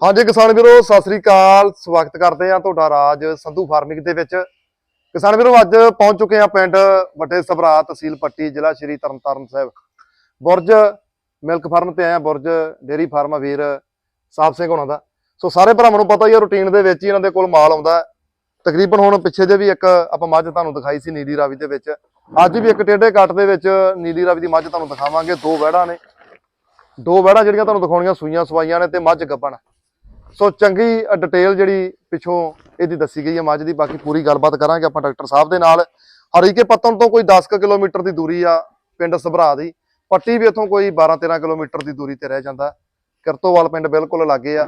ਹਾਂਜੀ ਕਿਸਾਨ ਵੀਰੋ, ਸਤਿ ਸ੍ਰੀ ਅਕਾਲ। ਸਵਾਗਤ ਕਰਦੇ ਆ ਤੁਹਾਡਾ ਰਾਜ ਸੰਧੂ ਫਾਰਮਿੰਗ ਦੇ ਵਿੱਚ। ਕਿਸਾਨ ਵੀਰੋ, ਅੱਜ ਪਹੁੰਚ ਚੁੱਕੇ ਆ ਪਿੰਡ ਵੱਡੇ ਸਭਰਾ ਤਹਿਸੀਲ ਪੱਟੀ, ਜ਼ਿਲ੍ਹਾ ਸ਼੍ਰੀ ਤਰਨਤਾਰਨ ਸਾਹਿਬ। ਬੁਰਜ ਮਿਲਕ ਫਾਰਮ ਤੇ ਆਇਆ ਬੁਰਜ ਡੇਰੀ ਫਾਰਮ ਆ ਵੀਰ ਸਾਹਿਬ ਸਿੰਘ ਹੋਣਾ ਦਾ। ਸੋ ਸਾਰੇ ਭਰਾਵਾਂ ਨੂੰ ਪਤਾ ਹੀ ਆ, ਰੂਟੀਨ ਦੇ ਵਿੱਚ ਹੀ ਇਹਨਾਂ ਦੇ ਕੋਲ ਮਾਲ ਆਉਂਦਾ ਤਕਰੀਬਨ ਹੁਣ ਪਿੱਛੇ ਜੇ ਵੀ ਇੱਕ ਆਪਾਂ ਮੱਝ ਤੁਹਾਨੂੰ ਦਿਖਾਈ ਸੀ ਨੀਲੀ ਰਾਵੀ ਦੇ ਵਿੱਚ। ਅੱਜ ਵੀ ਇੱਕ ਟੇਢੇ ਕੱਟ ਦੇ ਵਿੱਚ ਨੀਲੀ ਰਾਵੀ ਦੀ ਮੱਝ ਤੁਹਾਨੂੰ ਦਿਖਾਵਾਂਗੇ। ਦੋ ਵਹਿੜਾਂ ਨੇ। ਦੋ ਵਹਿੜਾਂ ਜਿਹੜੀਆਂ ਤੁਹਾਨੂੰ ਦਿਖਾਉਣੀਆਂ, ਸੂਈਆਂ ਸਵਾਈਆਂ ਨੇ ਤੇ ਮੱਝ ਗੱਭਣ। ਸੋ ਚੰਗੀ ਡਿਟੇਲ ਜਿਹੜੀ ਪਿੱਛੋਂ ਇਹਦੀ ਦੱਸੀ ਗਈ ਹੈ ਮੱਝ ਦੀ ਬਾਕੀ ਪੂਰੀ ਗੱਲਬਾਤ ਕਰਾਂਗੇ ਆਪਾਂ ਡਾਕਟਰ ਸਾਹਿਬ ਦੇ ਨਾਲ। ਹਰੀਕੇ ਪੱਤਨ ਤੋਂ ਕੋਈ 10 ਕੁ ਕਿਲੋਮੀਟਰ ਦੀ ਦੂਰੀ ਆ ਪਿੰਡ ਸਭਰਾ ਦੀ। ਪੱਟੀ ਵੀ ਇੱਥੋਂ ਕੋਈ 12-13 ਕਿਲੋਮੀਟਰ ਦੀ ਦੂਰੀ ਤੇ ਰਹਿ ਜਾਂਦਾ। ਕਿਰਤੋਵਾਲ ਪਿੰਡ ਬਿਲਕੁਲ ਲਾਗੇ ਆ।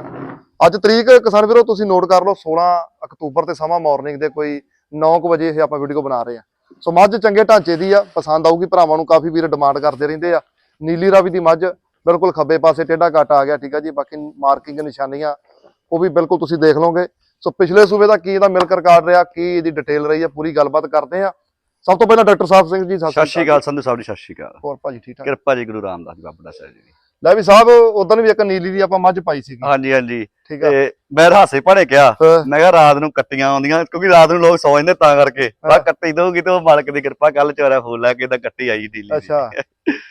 ਅੱਜ ਤਰੀਕ, ਕਿਸਾਨ ਵੀਰੋ, ਤੁਸੀਂ ਨੋਟ ਕਰ ਲਓ 16 ਅਕਤੂਬਰ ਤੇ ਸਮਾਂ ਮਾਰਨਿੰਗ ਦੇ ਕੋਈ 9 ਕੁ ਵਜੇ ਇਹ ਆਪਾਂ ਵੀਡੀਓ ਬਣਾ ਰਹੇ ਆ। ਸੋ ਮੱਝ ਚੰਗੇ ਢਾਂਚੇ ਦੀ ਆ, ਪਸੰਦ ਆਊਗੀ, ਭਰਾਵਾਂ ਨੂੰ ਕਾਫੀ ਵੀਰ ਡਿਮਾਂਡ ਕਰਦੇ ਰਹਿੰਦੇ ਆ। ਨੀਲੀ ਰਾਵੀ ਦੀ ਮੱਝ, ਬਿਲਕੁਲ ਖੱਬੇ ਪਾਸੇ, ਟੇਢਾ ਕੱਟ ਆ ਗਿਆ, ਠੀਕ ਆ ਜੀ, ਬਾਕੀ ਮਾਰਕਿੰਗ ਨਿਸ਼ਾਨੀਆਂ ਉਹ ਵੀ ਬਿਲਕੁਲ ਤੁਸੀਂ ਦੇਖ ਲਓਗੇ। ਸੋ ਪਿਛਲੇ ਸੂਬੇ ਦਾ ਕੀ ਇਹਦਾ ਮਿਲਕ ਰਿਕਾਰਡ ਰਿਹਾ ਕੀ ਇਹਦੀ ਡਿਟੇਲ ਰਹੀ ਹੈ ਪੂਰੀ ਗੱਲਬਾਤ ਕਰਦੇ ਆ ਸਭ ਤੋਂ ਪਹਿਲਾਂ ਡਾਕਟਰ ਸਾਹਿਬ ਸਿੰਘ ਜੀ ਸਤਿ ਸ਼੍ਰੀ ਅਕਾਲ। ਸੰਧੂ ਸਾਹਿਬ ਜੀ ਸਤਿ ਸ਼੍ਰੀ ਅਕਾਲ। ਹੋਰ ਭਾਜੀ ਠੀਕ ਠਾਕ? ਕਿਰਪਾ ਜੀ ਗੁਰੂ ਰਾਮਦਾਸ ਬਾਬਾ ਸਾਹਿਬ ਜੀ। ਲੈ ਵੀ ਸਾਹਿਬ ਉਦੋਂ ਵੀ ਇੱਕ ਨੀਲੀ ਦੀ ਆਪਾਂ ਮੱਝ ਪਾਈ ਸੀਗੀ ਹਾਂਜੀ ਹਾਂਜੀ ਠੀਕ ਆ ਤੇ ਮੈਂ ਹਾਸੇ ਪੜੇ ਕਿਹਾ। ਮੈਂ ਕਿਹਾ ਰਾਤ ਨੂੰ ਕੱਟੀਆਂ ਆਉਂਦੀਆਂ ਕਿਉਂਕਿ ਰਾਤ ਨੂੰ ਲੋਕ ਸੌ ਜਾਂਦੇ ਤਾਂ ਕਰਕੇ ਬਾ। ਕੱਟੀ ਦਊਗੀ ਤੇ ਉਹ ਮਾਲਕ ਦੀ ਕਿਰਪਾ ਕੱਲ ਚੋਰਾ ਫੂਲ ਲੈ ਕੇ ਤਾਂ ਕੱਟੀ ਆਈ ਦੀ। ਅੱਛਾ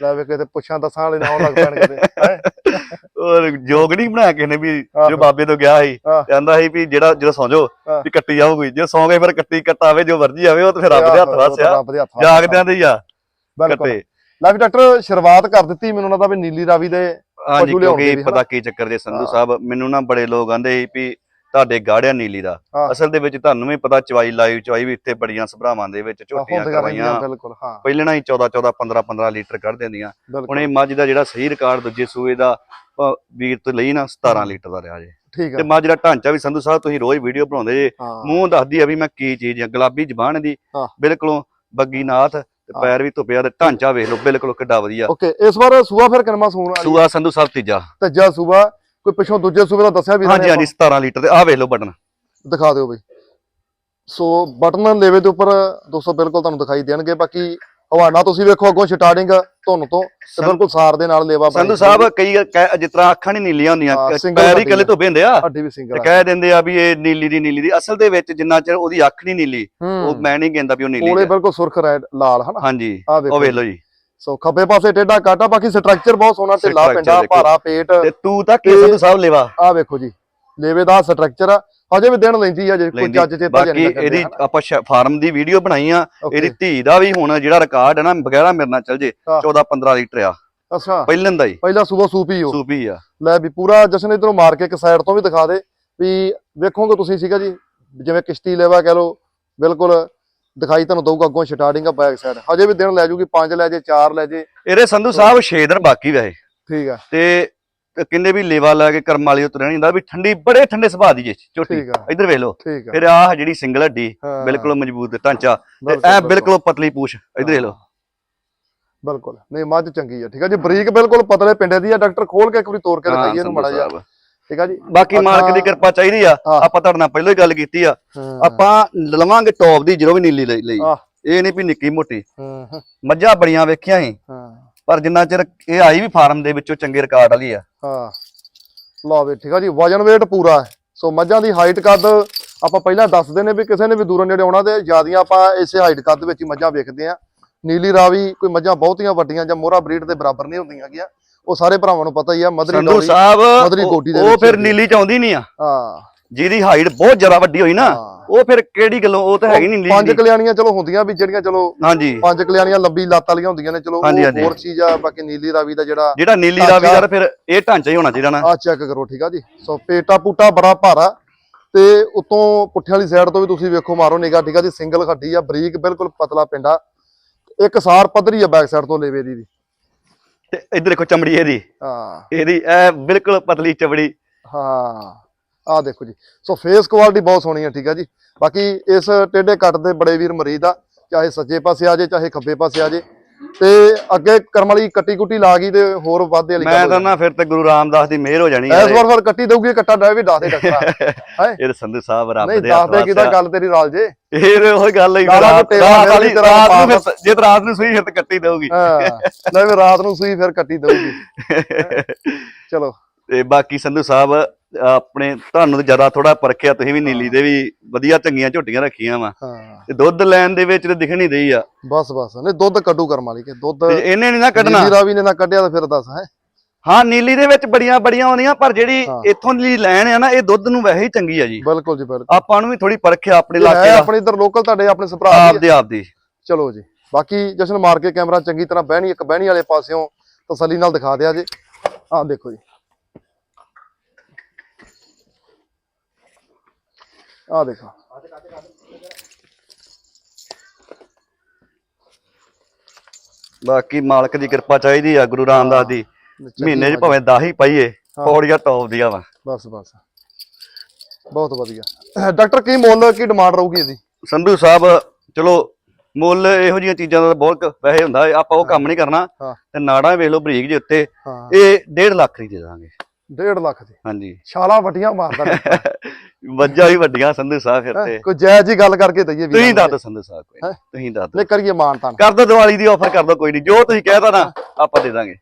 ਲੈ ਵੀ ਕਿਤੇ ਪੁੱਛਾਂ ਦੱਸਾਂ ਵਾਲੇ ਨਾ ਆਉਣ ਲੱਗ ਪੈਣ ਕਿਤੇ? ਉਹ ਜੋਗ ਨਹੀਂ ਬਣਾਇਆ ਕਿਸੇ ਨੇ ਵੀ। ਜੋ ਬਾਬੇ ਤੋਂ ਗਿਆ ਸੀ। ਕਹਿੰਦਾ ਸੀ ਵੀ ਜਿਹੜਾ ਜਦੋਂ ਸੌਂ। ਵੀ ਕੱਟੀ ਜਾਊਗੀ ਜੇ ਸੌਂ ਗਏ ਫਿਰ ਕੱਟੀ ਕੱਟਾਵੇ ਜੋ ਮਰਜ਼ੀ ਆਵੇ ਉਹ ਤੇ ਫਿਰ ਰੱਬ ਦੇ ਹੱਥ ਉਹ ਵਾਸ ਤਾਂ ਆ ਰੱਬ ਦੇ ਹੱਥ ਵਾਸ ਜਾਗਦਿਆਂ ਦੇ ਹੀ ਆ ਬਿਲਕੁਲ ਲੈ ਵੀ ਡਾਕਟਰ ਸ਼ੁਰੂਆਤ ਕਰ ਦਿੱਤੀ ਮੈਨੂੰ ਲੱਗਦਾ ਵੀ ਨੀਲੀ ਰਾਵੀ ਦੇ ਹਾਂਜੀ ਕਿਉਂਕਿ ਪਤਾ ਕੀ ਚੱਕਰ ਜੇ ਸੰਧੂ। ਸਾਹਿਬ ਮੈਨੂੰ ਨਾ ਬੜੇ ਲੋਕ ਆਂਦੇ ਸੀ ਵੀ ਤੁਹਾਡੇ ਗਾੜਿਆ ਨੀਲੀ ਦਾ। ਅਸਲ ਦੇ ਵਿੱਚ ਤੁਹਾਨੂੰ ਵੀ ਪਤਾ ਚਵਾਈ ਲਾਈਵ ਚਵਾਈ ਵੀ ਇੱਥੇ ਬੜੀਆਂ ਸਭਰਾਵਾਂ ਦੇ ਵਿੱਚ ਝੋਟੀਆਂ ਕਰਵਾਈਆਂ ਬਿਲਕੁਲ ਹਾਂ। ਪਹਿਲੇ ਨਾਲ ਹੀ 14 14 15 15 ਲੀਟਰ ਕੱਢ ਦਿੰਦੀਆਂ। ਹੁਣ ਇਹ ਮੱਝ ਦਾ ਜਿਹੜਾ ਸਹੀ ਰਿਕਾਰਡ ਦੂਜੇ ਸੂਏ ਦਾ ਵੀਰ ਤੋਂ ਲਈ ਨਾ 17 ਲੀਟਰ ਦਾ ਰਿਹਾ ਜੇ। ਠੀਕ ਤੇ ਮੱਝ ਦਾ ਢਾਂਚਾ ਵੀ ਸੰਧੂ ਸਾਹਿਬ ਤੁਸੀਂ ਰੋਜ਼ ਵੀਡੀਓ ਬਣਾਉਂਦੇ ਜੇ ਮੂੰਹ ਦੱਸਦੀ ਆ ਵੀ ਮੈਂ ਕੀ ਚੀਜ਼ ਆ ਗੁਲਾਬੀ ਜ਼ਬਾਨ ਦੀ। ਬਿਲਕੁਲੋਂ ਬੱਗੀ ਨਾਥ ਤੇ। ਪੈਰ ਵੀ ਧੁੱਪਿਆ ਤੇ ਢਾਂਚਾ ਵੇਖ ਲਓ ਬਿਲਕੁਲ ਕਿੱਡਾ ਵਧੀਆ। ਓਕੇ ਇਸ ਵਾਰ ਸੂਆ ਫਿਰ ਕਿੰਨਾ ਸੂਣ ਵਾਲੀ ਸੂਆ ਸੰਧੂ ਸਾਹਿਬ ਤੀਜਾ। ਤੀਜਾ ਸੂਆ ਕੋਈ ਪਿੱਛੋਂ ਦੂਜੇ ਸੂਬੇ ਦਾ ਦੱਸਿਆ ਵੀ ਹਾਂਜੀ ਹਾਂਜੀ 17 ਲੀਟਰ ਤੇ ਆਹ ਵੇਖ ਲਓ ਬਟਨ। ਦਿਖਾ ਦਿਓ ਬਈ। ਸੋ ਬਟਨ ਲੇਵੇ ਦੇ ਉੱਪਰ ਦੋਸਤੋ ਬਿਲਕੁਲ ਤੁਹਾਨੂੰ ਦਿਖਾਈ ਦੇਣਗੇ ਬਾਕੀ ਹਵਾਨਾ ਤੁਸੀਂ ਵੇਖੋ ਅੱਗੋਂ ਸਟਾਰਟਿੰਗ ਧੁੰਨ ਤੋਂ ਤੇ ਬਿਲਕੁਲ ਸਾਰ ਦੇ ਨਾਲ ਲੇਵਾ ਸੰਧੂ ਸਾਹਿਬ ਕਈ ਕਹਿ- ਜਿਸ ਤਰ੍ਹਾਂ ਅੱਖਾਂ ਨਹੀਂ ਨੀਲੀਆਂ ਹੁੰਦੀਆਂ ਹਾਂ, ਕ- single ਪੈਰ ਹੀ ਹੱਡੀ ਆ। ਧੁੱਪੇ ਹੁੰਦੇ ਆ। ਵੀ ਤੇ ਸਿੰਗਲ ਕਹਿ ਦਿੰਦੇ ਆ ਵੀ ਇਹ ਨੀਲੀ ਦੀ ਨੀਲੀ ਦੀ। ਅਸਲ ਦੇ ਵਿੱਚ ਜਿੰਨਾ ਚਿਰ ਉਹਦੀ ਅੱਖ ਨਹੀਂ ਨੀਲੀ ਉਹ ਮੈਂ ਨਹੀਂ ਕਹਿੰਦਾ ਵੀ ਉਹ ਨੀਲੀ ਕੋਲੇ ਹੈ ਬਿਲਕੁਲ ਸੁਰਖ ਰੈਡ ਲਾਲ ਹਨਾ? ਹਾਂਜੀ ਆ ਉਹ ਵੇਖੋ ਲਓ ਜੀ। ਸੋ ਖੱਬੇ ਪਾਸੇ ਟੇਢਾ ਕਾਟਾ ਬਾਕੀ ਸਟਰਕਚਰ ਬਹੁਤ ਸੋਹਣਾ ਢਿੱਲਾ Structure ਪਿੰਡਾ ਦੇਖੋ। ਭਾਰਾ ਪੇਟ ਤੇ ਤੂੰ ਤਾਂ ਕੀ ਸੰਧੂ ਸਾਹਿਬ ਲੈਵਾ? ਆ ਵੇਖੋ ਜੀ ਲੇਵੇ ਦਾ ਸਟਰਕਚਰ ਆ। ਹਜੇ ਵੀ ਦਿਨ ਲੈਂਦੀ ਆ ਜੇ ਕੋਈ। ਜੱਜ ਚੇਤਾ ਬਾਕੀ ਇਹਦੀ ਆਪਾਂ ਫਾਰਮ ਦੀ ਵੀਡੀਓ ਬਣਾਈ ਆ ਇਹਦੀ ਧੀ ਦਾ ਵੀ ਹੁਣ ਜਿਹੜਾ ਰਿਕਾਰਡ ਹੈ ਨਾ ਬਗੈਰਾ ਮੇਰੇ ਨਾਲ ਚੱਲ ਜੇ ਹਾਂ। 14 15 ਲੀਟਰ ਆ। ਅੱਛਾ। ਪਹਿਲਾਂ ਦਾ ਹੀ। ਪਹਿਲਾ ਸੂਬਾ ਸੂਪੀ ਹੋ। ਸੂਪੀ ਆ। ਲੈ ਵੀ ਪੂਰਾ ਜਸ਼ਨ ਇਧਰੋਂ ਮਾਰ ਕੇ ਇੱਕ ਸਾਈਡ ਤੋਂ ਵੀ ਦਿਖਾ ਦੇ ਵੀ ਵੇਖੋਗੇ ਤੁਸੀਂ ਸੀਗਾ ਜੀ? ਜਿਵੇਂ ਕਿਸ਼ਤੀ ਲੈਵਾ ਕਹਿ ਲੋ ਬਿਲਕੁਲ ਦਿਖਾਈ ਤੁਹਾਨੂੰ ਦਊਗਾ ਅੱਗੋਂ ਸਟਾਰਟਿੰਗ ਆ ਬੈਕ ਸਾਈਡ ਹਜੇ ਵੀ ਦਿਨ ਲੈ ਜੂਗੀ 5 ਲੈ ਜੇ 4 ਲੈ ਜੇ। ਇਹਦੇ ਸੰਧੂ ਸਾਹਿਬ 6 ਦਿਨ ਬਾਕੀ ਵੈਸੇ। ਠੀਕ ਆ। ਤੇ ਕਹਿੰਦੇ ਵੀ ਲੇਵਾ ਲੈ ਕੇ ਕਰਮ ਵਾਲੀ ਉਤਰਿਆ ਨਹੀਂ ਹੁੰਦਾ ਵੀ ਠੰਡੀ ਬੜੇ ਠੰਡੇ ਸੁਭਾਅ ਦੀ ਜੇ ਝੋਟੀ ਇੱਧਰ ਵੇਖ ਲਓ। ਫਿਰ ਆਹ ਜਿਹੜੀ ਸਿੰਗਲ ਹੱਡੀ ਬਿਲਕੁਲ ਮਜ਼ਬੂਤ ਢਾਂਚਾ। ਤੇ ਐ ਬਿਲਕੁਲ। ਪਤਲੀ ਪੂਛ। ਇੱਧਰ ਵੇਖ ਲਓ। ਬਿਲਕੁਲ। ਨਹੀਂ ਮੱਝ ਚੰਗੀ ਆ ਠੀਕ ਆ। ਜੀ ਬਰੀਕ ਬਿਲਕੁਲ ਪਤਲੇ ਪਿੰਡੇ ਦੀ ਆ ਡਾਕਟਰ ਖੋਲ ਕੇ ਇੱਕ ਵਾਰੀ ਤੋੜ ਕੇ ਦਿਖਾਈਏ ਇਹਨੂੰ ਮੜਾ ਜਾ। ਠੀਕ ਆ ਜੀ? ਬਾਕੀ ਮਾਲਕ ਦੀ ਕਿਰਪਾ ਚਾਹੀਦੀ ਆ। ਆਪਾਂ ਤੁਹਾਡੇ ਨਾਲ ਪਹਿਲਾਂ ਹੀ ਗੱਲ ਕੀਤੀ ਆ। ਆਪਾਂ ਲਵਾਂਗੇ ਟੌਪ ਦੀ ਜਦੋਂ ਵੀ ਨੀਲੀ ਲਈ। ਇਹ ਨਹੀਂ ਵੀ ਨਿੱਕੀ ਮੋਟੀ। ਮੱਝਾਂ ਬੜੀਆਂ ਵੇਖੀਆਂ ਸੀ। ਹਾਂ। ਪਰ ਜਿੰਨਾ ਚਿਰ ਇਹ ਆਈ ਵੀ ਫਾਰਮ ਦੇ ਵਿੱਚੋਂ ਚੰਗੇ ਰਿਕਾਰਡ ਵਾਲੀ ਆ। ਹਾਂ। ਲਓ ਵੀ ਠੀਕ ਆ ਜੀ ਵਜਨ weight ਪੂਰਾ ਹੈ। ਸੋ ਮੱਝਾਂ ਦੀ ਹਾਈਟ ਕੱਦ ਆਪਾਂ ਪਹਿਲਾਂ ਦੱਸਦੇ ਨੇ ਵੀ ਕਿਸੇ ਨੇ ਵੀ ਦੂਰੋਂ ਨੇੜੇ ਆਉਣਾ ਤੇ ਜਿਆਦੀਆਂ ਆਪਾਂ ਇਸੇ ਹਾਈਟ ਕੱਦ ਵਿੱਚ ਹੀ ਮੱਝਾਂ ਵੇਖਦੇ ਆ ਨੀਲੀ ਰਾਵੀ ਕੋਈ ਮੱਝਾਂ ਬਹੁਤੀਆਂ ਵੱਡੀਆਂ ਜਾਂ ਮੋਹਰਾ ਬਰੀਡ ਦੇ ਬਰਾਬਰ ਨਹੀਂ ਹੁੰਦੀਆਂ ਗਿਆ ਉਹ ਸਾਰੇ ਭਰਾਵਾਂ ਨੂੰ ਪਤਾ ਹੀ ਆ ਮਦਰੀ ਸੰਧੂ ਸਾਹਿਬ ਉਹ- ਗੋਡੀ ਦੇ ਉਹ ਫਿਰ। ਨੀਲੀ ਚ ਆਉਂਦੀ ਨਹੀਂ ਆ। ਹਾਂ। ਜਿਹਦੀ ਹਾਈਟ ਬਹੁਤ ਜ਼ਿਆਦਾ ਵੱਡੀ ਹੋਈ ਨਾ। ਉਹ ਫਿਰ ਕਿਹੜੀ ਗੱਲੋਂ? ਉਹ ਤਾਂ ਹੈਗੀ ਨਹੀਂ ਪੰਜ ਕਲਿਆਣੀਆਂ ਚਲੋ ਹੁੰਦੀਆਂ ਵੀ ਜਿਹੜੀਆਂ ਚਲੋ ਹਾਂਜੀ। ਪੰਜ ਕਲਿਆਣੀਆਂ ਲੰਬੀ ਲੱਤ ਵਾਲੀਆਂ ਹੁੰਦੀਆਂ ਨੇ ਚਲੋ। ਹੋਰ ਚੀਜ਼ ਆ ਬਾਕੀ ਨੀਲੀ ਰਾਵੀ ਦਾ ਜਿਹੜਾ ਜਿਹੜਾ ਨੀਲੀ ਦਾ ਵੀ ਯਾਰ ਫਿਰ ਇਹ ਢਾਂਚਾ ਹੀ ਹੋਣਾ ਚਾਹੀਦਾ ਨਾ। ਆ ਚੈੱਕ ਕਰੋ ਠੀਕ ਆ ਜੀ। ਸੋ ਪੇਟਾ ਪੂਟਾ ਬੜਾ ਭਾਰਾ ਤੇ ਉਤੋਂ ਪੁੱਠੇ ਵਾਲੀ ਸਾਈਡ ਤੋਂ ਵੀ ਤੁਸੀਂ ਵੇਖੋ ਮਾਰੋ ਨਿਗਾ ਠੀਕ ਆ ਜੀ ਸਿੰਗਲ ਖੱਡੀ ਆ ਬਰੀਕ ਬਿਲਕੁਲ ਪਤਲਾ ਪਿੰਡਾ ਇੱਕ ਸਾਰ ਪੱਧਰੀ ਆ ਬੈਕ ਸਾਈਡ ਤੋਂ ਲੇਵੇ ਦੀ ਤੇ ਇੱਧਰ ਦੇਖੋ ਚਮੜੀ ਇਹਦੀ। ਹਾਂ। ਇਹਦੀ ਐ ਬਿਲਕੁਲ ਪਤਲੀ ਚਮੜੀ। ਹਾਂ। ਆ ਦੇਖੋ ਜੀ। ਸੋ ਫੇਸ ਕੁਆਲਿਟੀ ਬਹੁਤ ਸੋਹਣੀ ਆ ਠੀਕ ਆ ਜੀ। ਬਾਕੀ ਇਸ ਟੇਢੇ ਕੱਟ ਦੇ ਬੜੇ ਵੀਰ ਮਰੀਦ ਆ ਚਾਹੇ ਸੱਜੇ ਪਾਸੇ ਆ ਜੇ ਚਾਹੇ ਖੱਬੇ ਪਾਸੇ ਆ ਜੇ। ਤੇ ਅੱਗੇ ਕਰਮ ਵਾਲੀ ਕੱਟੀ ਕੁੱਟੀ ਲਾ ਗਈ ਤੇ ਹੋਰ ਵਾਧੇ ਵਾਲੀ ਮੈਂ ਹੋ ਤਾਂ ਨਾ ਫਿਰ ਤੇ ਗੁਰੂ ਰਾਮਦਾਸ ਦੀ ਮਿਹਰ ਹੋ ਜਾਣੀ। ਆ ਇਸ ਵਾਰ ਫਿਰ ਕੱਟੀ ਦਊਗੀ ਕੱਟਾ ਡਾਇ ਵੀ ਦੱਸ ਦੇ ਡਾਕਟਰ ਹੈ? ਇਹ ਸੰਧੂ ਸਾਹਿਬ ਰੱਬ ਨਹੀਂ ਦੇ ਦੱਸ ਹੱਥ ਦੇ ਕਿਦਾਂ। ਗੱਲ ਤੇਰੀ ਰਾਲ ਜੇ? ਇਹ ਉਹੀ ਗੱਲ ਹੀ ਰਾਤ ਵਾਲੀ ਰਾਤ ਨੂੰ ਜੇ ਰਾਤ ਨੂੰ ਸੂਈ ਫਿਰ ਤਾਂ ਕੱਟੀ ਦਊਗੀ। ਹਾਂ ਵੀ ਰਾਤ ਨੂੰ ਸੂਈ ਫਿਰ ਕੱਟੀ ਦਊਗੀ। ਚਲੋ। ਤੇ ਬਾਕੀ ਸੰਧੂ ਸਾਹਿਬ ਆਪਣੇ ਤੁਹਾਨੂੰ ਤਾਂ ਜ਼ਿਆਦਾ ਥੋੜਾ ਪਰਖਿਆ ਤੁਸੀਂ ਵੀ ਨੀਲੀ ਦੇ ਵੀ ਵਧੀਆ ਚੰਗੀਆਂ ਝੋਟੀਆਂ ਰੱਖੀਆਂ ਵਾ। ਹਾਂ। ਤੇ ਦੁੱਧ ਲੈਣ ਦੇ ਵਿੱਚ ਤੇ ਦਿਖਣ ਰਹੀ ਆ। ਬਸ ਬਸ। ਨਹੀਂ ਦੁੱਧ ਕੱਢੂ ਕਰਮ ਵਾਲੀ ਕੇ ਦੁੱਧ ਤੇ ਇਹਨੇ ਨਹੀਂ ਨਾ ਕੱਢਣਾ। ਨੀਲੀ ਰਾਵੀ ਨੇ ਨਾ ਕੱਢਿਆ ਤਾਂ ਫਿਰ ਦੱਸ ਹੈ। ਹਾਂ ਨੀਲੀ ਦੇ ਵਿੱਚ ਬੜੀਆਂ ਬੜੀਆਂ ਆਉਂਦੀਆਂ ਪਰ ਜਿਹੜੀ। ਇੱਥੋਂ ਦੀ ਲੈਣ ਆ ਨਾ ਇਹ ਦੁੱਧ ਨੂੰ ਵੈਸੇ ਹੀ ਚੰਗੀ ਆ ਜੀ। ਬਿਲਕੁਲ ਜੀ ਬਿਲਕੁਲ। ਆਪਾਂ ਨੂੰ ਵੀ ਥੋੜੀ ਪਰਖਿਆ ਆਪਣੇ ਇਲਾਕੇ ਦਾ। ਆਪਣੇ ਇਧਰ ਲੋਕਲ ਤੁਹਾਡੇ ਆਪਣੇ ਸਭਰਾ ਦੀ। ਆਪਦੇ ਆਪਦੀ। ਚਲੋ ਜੀ। ਬਾਕੀ ਜਸ਼ਨ ਮਾਰ ਕੇ ਕੈਮਰਾ ਚੰਗੀ ਤਰ੍ਹਾਂ ਬਹਿਣੀ ਇੱਕ ਬਹਿਣੀ ਵਾਲੇ ਪਾਸਿਓਂ ਤਸੱਲੀ ਨਾਲ ਦਿਖਾ ਦਿਆ ਜੀ। ਆਹ ਦੇਖੋ ਜੀ। ਆਹ ਦੇਖੋ। ਬਾਕੀ ਮਾਲਕ ਦੀ ਕਿਰਪਾ ਚਾਹੀਦੀ ਆ ਗੁਰੂ ਰਾਮਦਾਸ ਦੀ। ਮਹੀਨੇ 'ਚ। ਭਾਵੇਂ 10 ਹੀ ਪਾਈਏ। ਪੌੜੀਆਂ ਟੌਪ ਦੀਆਂ ਵਾ। ਬਸ ਬਸ। ਬਹੁਤ ਵਧੀਆ। ਡਾਕਟਰ ਕੀ ਮੁੱਲ ਕੀ ਡਿਮਾਂਡ ਰਹੂਗੀ ਇਹਦੀ? ਸੰਧੂ ਸਾਹਿਬ ਚਲੋ ਮੁੱਲ ਇਹੋ ਜਿਹੀਆਂ ਚੀਜ਼ਾਂ ਦਾ ਬਹੁਤ ਵੈਸੇ ਹੁੰਦਾ ਆਪਾਂ ਉਹ ਕੰਮ ਨਹੀਂ ਕਰਨਾ। ਤੇ ਨਾੜਾਂ ਵੇਖ ਲਓ ਬਰੀਕ ਜਿਹੇ ਉੱਤੇ। ਇਹ 1.5 ਲੱਖ ਦੀ ਦੇ ਦਾਂਗੇ। 1.5 ਲੱਖ ਦੀ। ਹਾਂਜੀ। ਛਾਲਾ ਵੱਡੀਆਂ ਮਾਰਦਾ। ਵੱਜਾ ਹੀ ਵੱਡੀਆਂ ਸੰਧੂ ਸਾਹਿਬ ਫਿਰ ਹੈਂ, ਤੇ। ਕੋਈ ਜਾਇਜ਼ ਹੀ ਗੱਲ ਕਰਕੇ ਦਈਏ ਵੀਰਾਂ ਤੁਸੀਂ। ਦੱਸ ਸੰਧੂ ਸਾਹਿਬ ਕੋਈ ਹੈਂ? ਤੁਸੀਂ ਦੱਸ ਦਿਓ। ਨਹੀਂ ਕਰੀਏ ਮਾਨ ਤਾਨ ਕਰ ਦੋ ਦੀਵਾਲੀ ਦੀ ਆਫਰ ਕਰ ਦੋ ਕੋਈ ਨਹੀਂ। ਜੋ ਤੁਸੀਂ ਕਹਿਤਾ ਨਾ ਆਪਾਂ ਦੇ ਦਾਂਗੇ।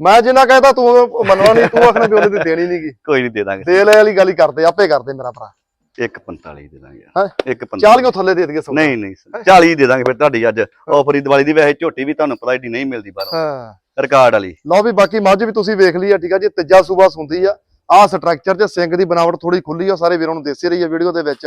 ਮੈਂ ਜਿੰਨਾ ਕਹਿਤਾ ਤੂੰ ਮੰਨਣਾ ਨਹੀਂ ਤੂੰ ਆਖਣਾ ਵੀ ਉਹਨੇ ਤੇ ਦੇਣੀ ਨਹੀਂਗੀ ਕੋਈ ਨਹੀਂ ਦੇ ਦਾਂਗੇ। ਦੇ ਲੈ ਵਾਲੀ ਗੱਲ ਹੀ ਕਰਦੇ ਆਪੇ ਕਰਦੇ ਮੇਰਾ ਭਰਾ। 145 ਦੇ ਦਾਂਗੇ। ਹੈਂ? 145 40 ਥੱਲੇ ਦੇ ਦਈਏ ਸੌਦਾ। ਨਹੀਂ ਨਹੀਂ 40 ਦੇ ਦਾਂਗੇ ਫਿਰ ਤੁਹਾਡੀ ਅੱਜ ਆਫਰ ਦੀਵਾਲੀ ਦੀ ਵੈਸੇ ਝੋਟੀ ਵੀ ਤੁਹਾਨੂੰ ਪਤਾ ਏਡੀ ਨਹੀਂ ਮਿਲਦੀ ਬਾਹਰੋਂ। ਹਾਂ। ਰਿਕਾਰਡ ਵਾਲੀ। ਲਓ ਵੀ ਬਾਕੀ ਮੱਝ ਵੀ ਤੁਸੀਂ ਵੇਖ ਲਈ ਆ ਠੀਕ ਆ ਜੀ। ਤੀਜਾ ਸੂਬਾ ਸੁੰਦੀ ਆ। ਆਹ ਸਟਰਕਚਰ ਚ ਸਿੰਘ ਦੀ ਬਣਾਵਟ ਥੋੜੀ ਖੁੱਲੀ ਆ ਸਾਰੇ ਵੀਰਾਂ ਨੂੰ ਦੇਸੀ ਰਹੀ ਆ ਵੀਡੀਓ ਦੇ ਵਿੱਚ।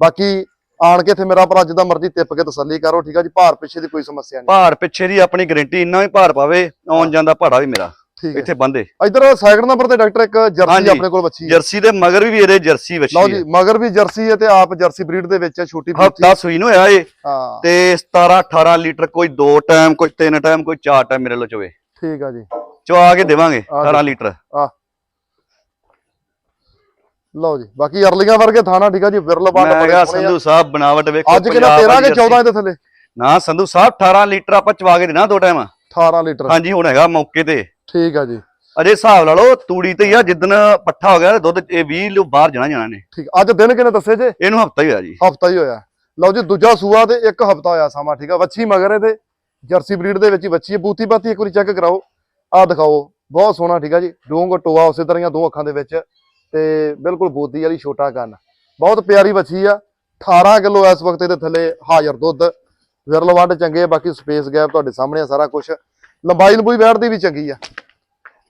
ਬਾਕੀ ਆਣ ਕੇ ਇੱਥੇ ਮੇਰਾ ਭਰਾ ਜਿੱਦਾਂ ਮਰਜ਼ੀ ਟਿੱਪ ਕੇ ਤਸੱਲੀ ਕਰੋ ਠੀਕ ਆ ਜੀ? ਭਾਰ ਪਿੱਛੇ ਦੀ ਕੋਈ ਸਮੱਸਿਆ ਨਹੀਂ। ਭਾਰ ਪਿੱਛੇ ਦੀ ਆਪਣੀ ਗਾਰੰਟੀ ਇੰਨਾ ਵੀ ਭਾਰ ਪਾਵੇ ਆਉਣ ਜਾਂਦਾ ਭਾੜਾ ਵੀ ਮੇਰਾ ਇੱਥੇ ਬੰਦੇ। ਇਧਰ ਸੈਕਿੰਡ ਨੰਬਰ ਤੇ ਡਾਕਟਰ ਇੱਕ ਜਰਸੀ। ਆਪਣੇ ਕੋਲ ਬੱਚੀ ਜਰਸੀ ਦੇ ਮਗਰ ਵੀ ਇਹਦੇ ਜਰਸੀ ਲਓ ਵੱਛੀ ਜੀ ਮਗਰ ਵੀ ਜਰਸੀ ਹੈ ਤੇ ਆਪ ਜਰਸੀ ਬਰੀਡ ਦੇ ਵਿੱਚ ਹੈ ਛੋਟੀ ਬੱਚੀ ਹਫਤਾ ਸੂਈ ਨੂੰ ਹੋਇਆ ਏ ਤੇ 17 18 ਲੀਟਰ ਕੋਈ ਦੋ ਟਾਈਮ ਕੋਈ ਤਿੰਨ ਟਾਈਮ ਕੋਈ ਚਾਰ ਟਾਈਮ ਮੇਰੇ ਲੋ ਚੋਵੇ। ਠੀਕ ਆ ਜੀ। ਚਵਾ ਕੇ ਦੇਵਾਂਗੇ ਆ 18 ਲੀਟਰ। ਲਓ ਜੀ ਬਾਕੀ ਅਰਲੀਆਂ ਵਰਗੇ ਥਾਣਾ ਠੀਕ ਆ ਜੀ ਵਿਰਲ ਬਾਟ ਮੈਂ ਕਿਹਾ ਆ। ਸੰਧੂ ਸਾਹਿਬ ਬਣਾਵਟ ਵੇਖੋ ਅੱਜ ਕਿੰਨਾ ਪੰਜਾਬ 13 ਵਾਲੀ ਕਿ 14 ਇਹਦੇ ਥੱਲੇ। ਨਾ ਸੰਧੂ ਸਾਹਿਬ 18 ਲੀਟਰ ਆਪਾਂ ਚਵਾ ਕੇ ਦੇਣਾ ਦੋ ਟਾਈਮ 18 ਲੀਟਰ। ਹਾਂਜੀ ਹੁਣ ਹੈਗਾ ਮੌਕੇ ਤੇ। ਠੀਕ ਆ ਜੀ। ਅਜੇ ਹਿਸਾਬ ਲਾ ਲਓ ਤੂੜੀ ਤੇ ਆ ਜਿੱਦਣ ਪੱਠਾ ਹੋ ਗਿਆ ਦੁੱਧ ਇਹ 20 ਲੋ ਬਾਹਰ ਜਾਣਾ ਜਾਣਾ ਨੇ। ਠੀਕ ਅੱਜ ਦਿਨ ਕਿਨੇ ਦੱਸੇ ਜੇ? ਇਹਨੂੰ ਹਫਤਾ ਹੀ ਹੋਇਆ ਜੀ। ਹਫਤਾ ਹੀ ਹੋਇਆ। ਲਓ ਜੀ ਦੂਜਾ ਸੂਆ ਤੇ ਇੱਕ ਹਫਤਾ ਹੋਇਆ ਸਮਾਂ ਠੀਕ ਆ। ਵੱਛੀ ਮਗਰ ਇਹਦੇ ਜਰਸੀ ਬਰੀਡ ਦੇ ਵਿੱਚ ਵੱਛੀ ਬੂਤੀ ਬਾਤੀ ਇੱਕ ਵਾਰੀ ਚੈੱਕ ਕਰਾਓ। ਆਹ ਦਿਖਾਓ ਬਹੁਤ ਸੋਹਣਾ ਠੀਕ ਆ ਜੀ। ਡੂੰਗ ਟੋਆ ਉਸੇ ਤਰ੍ਹਾਂ ਆ ਦੋ ਅੱਖਾਂ ਦੇ ਵਿੱਚ। ਤੇ ਬਿਲਕੁਲ ਬੋਦੀ ਵਾਲੀ ਛੋਟਾ ਕੰਨ ਬਹੁਤ ਪਿਆਰੀ ਵੱਛੀ ਆ। 18 ਕਿਲੋ ਇਸ ਵਕਤ ਇਹਦੇ ਥੱਲੇ ਹਾਜ਼ਰ ਦੁੱਧ। ਵਿਰਲ ਵੱਡ ਚੰਗੇ ਬਾਕੀ ਸਪੇਸ ਗੈਪ ਤੁਹਾਡੇ ਸਾਹਮਣੇ ਸਾਰਾ ਕੁਝ ਲੰਬਾਈ ਲੰਬੂਈ ਬੈਠਦੀ ਵੀ ਚੰਗੀ ਆ।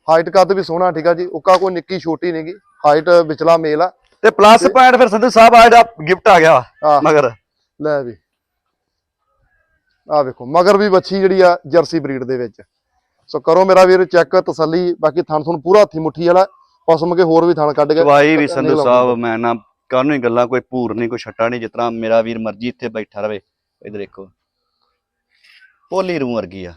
ਹਾਈਟ ਕੱਦ ਵੀ ਸੋਹਣਾ ਠੀਕ ਆ ਜੀ। ਉੱਕਾ ਕੋਈ ਨਿੱਕੀ ਛੋਟੀ ਨਹੀਂਗੀ ਹਾਈਟ ਵਿਚਲਾ ਮੇਲ ਆ। ਤੇ ਪਲੱਸ ਪੁਆਇੰਟ ਫਿਰ ਸੰਧੂ ਸਾਹਿਬ ਆ ਜਿਹੜਾ ਗਿਫਟ ਆ ਗਿਆ। ਮਗਰ। ਲੈ ਵੀ। ਆ ਵੇਖੋ ਮਗਰ ਵੀ ਵੱਛੀ ਜਿਹੜੀ ਆ ਜਰਸੀ ਬਰੀਡ ਦੇ ਵਿੱਚ। ਸੋ ਕਰੋ ਮੇਰਾ ਵੀਰ ਚੈੱਕ ਤਸੱਲੀ। ਬਾਕੀ ਥਣ ਤੁਹਾਨੂੰ ਪੂਰਾ ਹੱਥੀ ਮੁੱਠੀ ਵਾਲਾ। ਪਸਮ ਕੇ ਹੋਰ ਵੀ ਥਣ ਕੱਢ ਕੇ ਚਵਾਈ ਵੀ ਸੰਧੂ। ਸਾਹਿਬ ਮੈਂ ਨਾ ਕਾਨੂੰ ਹੀ ਗੱਲਾਂ ਕੋਈ ਭੂਰ ਨਹੀਂ ਕੋਈ ਛੱਟਾ ਨਹੀਂ ਜਿਤਨਾ ਮੇਰਾ ਵੀਰ ਮਰਜ਼ੀ ਇੱਥੇ ਬੈਠਾ ਰਵੇ। ਇਧਰ ਦੇਖੋ। ਪੋਲੀ ਰੂ ਵਰਗੀ ਆ।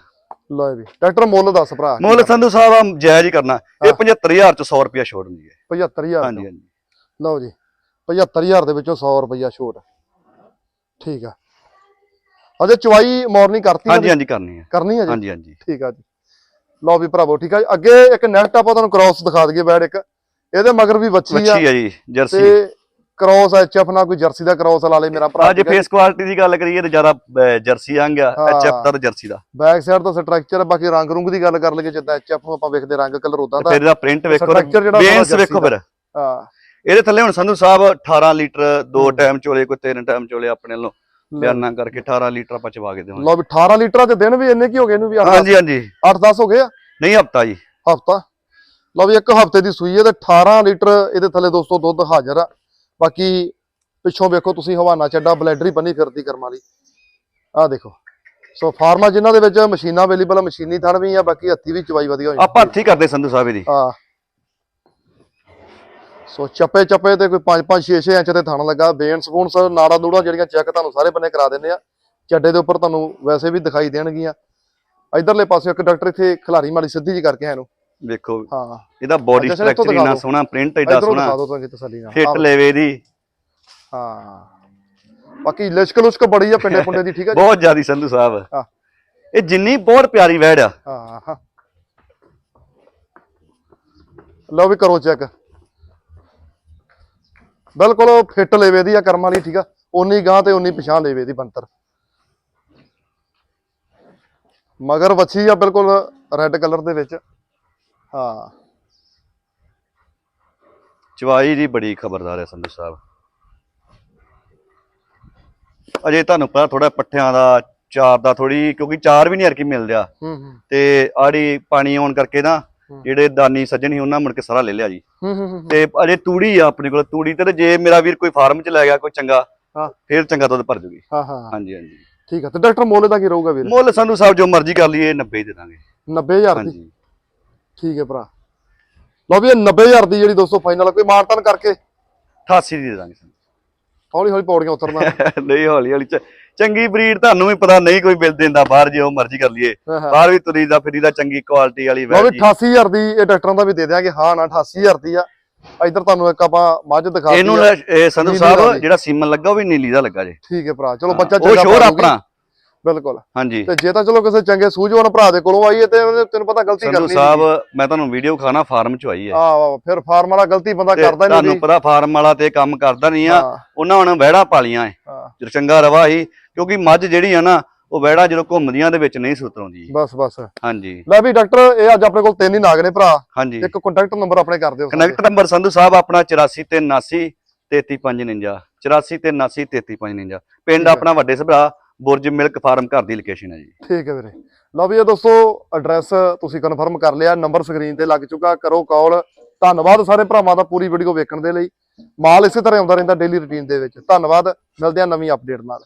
ਲੈ ਵੀ ਡਾਕਟਰ ਮੁੱਲ ਦੱਸ ਭਰਾ ਮੁੱਲ ਸੰਧੂ ਸਾਹਿਬ ਆ ਜਾਇਜ਼ ਹੀ ਕਰਨਾ। ਇਹ 75000 ਚ 100 ਰੁਪਿਆ ਛੋੜ ਦਿੰਦੀ ਹੈ। 75000 ਹਾਂਜੀ ਹਾਂਜੀ। ਲਓ ਜੀ 75000 ਦੇ ਵਿੱਚੋਂ 100 ਰੁਪਇਆ ਛੋਟ। ਠੀਕ ਆ। ਅਜੇ ਚਵਾਈ ਮਾਰਨਿੰਗ ਕਰਤੀ ਹਾਂਜੀ? ਹਾਂਜੀ ਕਰਨੀ ਹੈ ਕਰਨੀ ਹੈ ਜੀ? ਹਾਂਜੀ ਹਾਂਜੀ। ਠੀਕ ਆ ਜੀ। ਲਓ ਵੀ ਭਰਾਵੋ ਠੀਕ ਆ ਜੀ? ਅੱਗੇ ਇੱਕ ਨੈਕਸਟ ਆਪਾਂ ਤੁਹਾਨੂੰ ਕ੍ਰਾਸ ਦਿਖਾ ਦਈਏ ਬੈਡ ਇੱਕ। ਇਹਦੇ ਮਗਰ ਵੀ ਵੱਛੀ ਆ। ਵੱਛੀ ਆ ਜੀ ਜਰਸੀ। ਤੇ ਕ੍ਰਾਸ ਐਚਐਫ ਨਾਲ ਕੋਈ ਜਰਸੀ ਦਾ ਕ੍ਰਾਸ ਲਾ ਲੇ ਮੇਰਾ ਭਰਾ ਅੱਜ ਫੇਸ ਕੁਆਲਿਟੀ ਦੀ ਗੱਲ ਕਰੀਏ ਤੇ ਜ਼ਿਆਦਾ ਜਰਸੀ ਅੰਗ ਆ। ਐਚਐਫ ਦਾ ਤੇ ਜਰਸੀ ਦਾ। ਬੈਕ ਸਾਈਡ ਦਾ ਸਟਰਕਚਰ ਬਾਕੀ ਰੰਗ ਰੁੰਗ ਦੀ ਗੱਲ ਕਰ ਲਈਏ ਜਿੱਦਾਂ ਐਚਐਫ ਨੂੰ ਆਪਾਂ ਵੇਖਦੇ ਰੰਗ ਕਲਰ ਉਦਾਂ ਦਾ। ਇਹਦਾ ਪ੍ਰਿੰਟ ਵੇਖੋ ਸਾਰਾ ਵੇਖੋ ਫਿਰ। ਹਾਂ। ਇਹਦੇ ਥੱਲੇ ਹੁਣ ਸੰਧੂ ਸਾਹਿਬ 18 ਲੀਟਰ ਦੋ। ਟਾਈਮ ਚੋਲੇ ਕੋਈ ਤਿੰਨ ਟਾਈਮ ਚੋਲੇ ਆਪਣੇ ਵੱਲੋਂ। ਬਿਆਨਾਂ ਕਰਕੇ 18 ਲੀਟਰ ਆਪਾਂ ਚਵਾ ਕੇ ਦੇਵਾਂਗੇ। ਲਓ ਵੀ 18 ਲੀਟਰਾਂ ਦੇ ਦਿਨ ਵੀ ਇੰਨੇ ਕੀ ਹੋ ਗਏ ਇਹਨੂੰ ਵੀ 8 ਹਾਂਜੀ ਹਾਂਜੀ। 10 ਹੋ ਗਏ ਆ? ਨਹੀਂ ਹਫਤਾ ਜੀ। ਹਫਤਾ? ਲਓ ਵੀ ਇੱਕ ਹਫ਼ਤੇ ਦੀ ਸੂਈ ਹੈ ਤੇ 18 ਲੀਟਰ ਇਹਦੇ ਥੱਲੇ ਦੋਸਤੋ ਦੁੱਧ ਹਾਜ਼ਰ ਆ। ਬਾਕੀ ਪਿੱਛੋਂ ਵੇਖੋ ਤੁਸੀਂ ਹਵਾਨਾ ਚੱਡਾ ਬਲੈਡਰੀ ਬੰਨੀ ਫਿਰਦੀ ਕਰਮ ਵਾਲੀ। ਆਹ ਦੇਖੋ। ਸੋ ਫਾਰਮਾ ਜਿਨ੍ਹਾਂ ਦੇ ਵਿੱਚ ਮਸ਼ੀਨਾਂ ਅਵੇਲੇਬਲ ਆ ਮਸ਼ੀਨੀ ਥਣ ਵੀ ਆ ਬਾਕੀ ਹੱਥੀ ਵੀ ਚਵਾਈ ਵਧੀਆ ਹੋ ਆਪਾਂ ਹੱਥੀ ਕਰਦੇ ਸੰਧੂ ਸਾਹਿਬ ਇਹਦੀ। ਆ ਸੋ ਚੱਪੇ ਚੱਪੇ ਤੇ ਕੋਈ 5 5 6 6 ਇੰਚ ਤੇ ਥਣ ਲੱਗਾ। ਬੇਨ ਸਪੂਨਸ ਨਾੜਾ ਨੂੜਾ ਜਿਹੜੀਆਂ ਚੈੱਕ ਤੁਹਾਨੂੰ ਸਾਰੇ ਬੰਨੇ ਕਰਾ ਦਿੰਦੇ ਆ। ਚੱਡੇ ਦੇ ਉੱਪਰ ਤੁਹਾਨੂੰ ਵੈਸੇ ਵੀ ਦਿਖਾਈ ਦੇਣਗੀਆਂ। ਇਧਰਲੇ ਪਾਸੇ ਇੱਕ ਡਾਕਟਰ ਇੱਥੇ ਖਿਲਾਰੀ ਮਾਲੀ ਸਿੱਧੀ ਜੀ ਕਰਕੇ ਆਇਆ ਨੂੰ। ਵੇਖੋ ਹਾਂ। ਇਹਦਾ ਬੋਡੀ ਸਟਰਕਚਰ ਇੰਨਾ। ਸੋਹਣਾ ਪ੍ਰਿੰਟ ਦਿਖਾ ਸੋਹਣਾ ਫਿੱਟ ਲੈਵੇ ਦੀ ਹਾਂ। ਬਾਕੀ ਲਿਸ਼ਕ ਲੁਸ਼ਕ ਬੜੀ ਆ ਪਿੰਡੇ ਪੁੰਡੇ ਦੀ ਠੀਕ ਆ ਬਹੁਤ ਜ਼ਿਆਦੀ ਸੰਧੂ ਸਾਹਿਬ। ਹਾਂ। ਇਹ ਜਿੰਨੀ ਬਹੁਤ ਪਿਆਰੀ ਵੈੜ ਆ। ਹਾਂ ਹਾਂ। ਲਓ ਵੀ ਕਰੋ ਚੈੱਕ ਬਿਲਕੁਲ ਫਿੱਟ ਲੈਵੇ ਦੀ ਆ ਕਰਮ ਵਾਲੀ ਠੀਕ ਆ। ਉਨੀ ਗਾਂ ਤੇ ਉਨੀ ਪਛਾਣ ਲੈਵੇ ਦੀ ਬੰਤਰ ਮਗਰ ਵੱਛੀ ਆ ਬਿਲਕੁਲ ਰੈੱਡ ਕਲਰ ਦੇ ਵਿੱਚ। ਹਾਂ। ਚਵਾਈ ਦੀ ਬੜੀ ਖਬਰਦਾਰ ਹੈ ਸੰਧੂ ਸਾਹਿਬ। ਅਜੇ ਤੁਹਾਨੂੰ ਪਤਾ ਥੋੜਾ ਪੱਠਿਆਂ ਦਾ ਚਾਰ ਦਾ ਥੋੜੀ ਕਿਉਂਕਿ ਚਾਰ ਵੀ ਨਹੀਂ ਹਰਕੀ ਮਿਲ ਰਿਹਾ ਹੂੰ ਹੂੰ। ਤੇ ਆੜੀ ਪਾਣੀ ਆਉਣ ਕਰਕੇ ਨਾ। ਜਿਹੜੇ ਦਾਨੀ ਸੱਜਣ ਸੀ ਉਹਨਾਂ ਮੁੜ ਕੇ ਸਾਰਾ ਲੈ ਲਿਆ ਜੀ। ਤੇ ਅਜੇ ਤੂੜੀ ਆ ਆਪਣੇ ਕੋਲ ਤੂੜੀ ਤੇ ਜੇ ਮੇਰਾ ਵੀਰ ਕੋਈ ਫਾਰਮ ਚ ਲੈ ਗਿਆ ਕੋਈ ਚੰਗਾ ਹਾਂ। ਫਿਰ ਚੰਗਾ ਦੁੱਧ ਭਰ ਜੂਗੀ। ਹਾਂ ਹਾਂ। ਹਾਂਜੀ ਹਾਂਜੀ। ਠੀਕ ਆ ਤੇ ਡਾਕਟਰ ਮੋਲੇ ਦਾ ਕੀ ਰਹੂਗਾ ਵੀਰ? ਮੁੱਲ ਸੰਧੂ ਸਾਹਿਬ ਜੋ ਮਰਜ਼ੀ ਕਰ ਲਈਏ 90 ਹੀ ਦੇ ਦਾਂਗੇ। 90000 ਦੀ? ਠੀਕ ਹੈ ਭਰਾ। ਲਓ ਵੀ ਇਹ 90000 ਦੀ ਜਿਹੜੀ ਦੋਸਤੋ ਫਾਈਨਲ ਕੋਈ ਮਾਰਤਨ ਕਰਕੇ? 88 ਦੀ ਦੇ ਦਾਂਗੇ। ਹੌਲੀ ਹੌਲੀ ਪੌੜੀਆਂ ਉਤਰਨਾ। ਨਹੀਂ ਹੌਲੀ ਹੌਲੀ ਚੰਗੀ ਬਰੀਡ ਤੁਹਾਨੂੰ ਵੀ ਪਤਾ ਨਹੀਂ ਕੋਈ ਮਿਲ ਦਿੰਦਾ ਬਾਹਰ ਜੇ ਉਹ ਮਰਜ਼ੀ ਕਰ ਲਈਏ। ਬਾਹਰ ਵੀ ਤੁਰੀ ਦਾ ਫਿਰੀ ਦਾ ਚੰਗੀ ਕੁਆਲਿਟੀ ਵਾਲੀ ਲਓ ਵੀ ਵੈਜੀ 88000 ਦੀ ਇਹ ਡਾਕਟਰਾਂ ਦਾ ਵੀ ਦੇ ਦਿਆਂਗੇ। ਹਾਂ ਨਾ 88000 ਦੀ ਆ। ਇਧਰ ਤੁਹਾਨੂੰ ਇੱਕ ਆਪਾਂ ਮੱਝ ਦਿਖਾ ਇਹਨੂੰ ਸੰਧੂ ਸਾਹਿਬ। ਜਿਹੜਾ ਸੀਮਨ ਲੱਗਾ ਉਹ ਵੀ ਨੀਲੀ ਦਾ ਲੱਗਾ ਜੇ। ਠੀਕ ਹੈ ਭਰਾ ਚਲੋ ਬੱਚਾ ਉਹ ਚੰਗਾ ਸ਼ੋਰ ਪਾ ਆਪਣਾ। ਬਿਲਕੁਲ। ਹਾਂਜੀ। ਤੇ ਜੇ ਤਾਂ ਚਲੋ ਕਿਸੇ ਚੰਗੇ ਸੂਝਵਾਨ ਭਰਾ ਦੇ ਕੋਲੋਂ ਆਈਏ ਤੇ ਤੈਨੂੰ ਪਤਾ ਗਲਤੀ ਕਰਨੀ ਸਾਹਿਬ ਮੈਂ ਤੁਹਾਨੂੰ ਵੀਡੀਓ ਖਾਣਾ ਫਾਰਮ ਚ ਆਈ ਹੈ ਆ ਫਿਰ ਫਾਰਮ ਵਾਲਾ ਗਲਤੀ ਬੰਦਾ ਕਰਦਾ ਤੁਹਾਨੂੰ ਨਹੀਂ ਪਤਾ ਫਾਰਮ ਵਾਲਾ ਤੇ ਕੰਮ ਕਰਦਾ ਨਹੀਂ ਆ। ਹਾਂ। ਉਹਨਾਂ ਹੁਣ ਵਹਿੜਾ ਪਾਲੀਆਂ ਹਾਂ। ਚੰਗਾ ਰਵਾ ਸੀ ਕਿਉਂਕਿ ਮੱਝ ਜਿਹੜੀ ਆ ਨਾ ਉਹ ਵਹਿੜਾ ਜਦੋਂ ਘੁੰਮਦੀਆਂ ਦੇ ਵਿੱਚ ਨਹੀਂ ਸੁਤਰਾਉਂਦੀ ਬਸ ਬਸ। ਹਾਂਜੀ। ਲੈ ਵੀ ਡਾਕਟਰ ਇਹ ਅੱਜ ਆਪਣੇ ਕੋਲ ਤਿੰਨ ਹੀ ਨਾਗ ਨੇ ਭਰਾ। ਹਾਂਜੀ। ਇੱਕ ਕੰਟੈਕਟ ਨੰਬਰ ਆਪਣੇ ਕਰ ਦਿਓ ਕਨੈਕਟ ਨੰਬਰ ਸੰਧੂ ਸਾਹਿਬ ਆਪਣਾ 84 ਤੇ 79 3359 84 ਤੇ 79 3359 ਪਿੰਡ ਆਪਣਾ ਵੱਡੇ ਸਭਰਾ ਬੁਰਜ ਮਿਲਕ ਫਾਰਮ ਘਰ ਦੀ ਲੋਕੇਸ਼ਨ ਹੈ ਜੀ। ਠੀਕ ਹੈ ਵੀਰੇ। ਲਓ ਵੀ ਇਹ ਦੋਸਤੋ ਐਡਰੈਸ ਤੁਸੀਂ ਕਨਫਰਮ ਕਰ ਲਿਆ ਨੰਬਰ ਸਕਰੀਨ ਤੇ ਲੱਗ ਚੁੱਕਾ, ਕਰੋ ਕਾਲ ਧੰਨਵਾਦ ਸਾਰੇ ਭਰਾਵਾਂ ਦਾ ਪੂਰੀ ਵੀਡੀਓ ਵੇਖਣ ਦੇ ਲਈ। ਮਾਲ ਇਸੇ ਤਰ੍ਹਾਂ ਆਉਂਦਾ ਰਹਿੰਦਾ ਡੇਲੀ ਰੁਟੀਨ ਦੇ ਵਿੱਚ। ਧੰਨਵਾਦ, ਮਿਲਦੇ ਆ ਨਵੀਂ ਅਪਡੇਟ ਨਾਲ।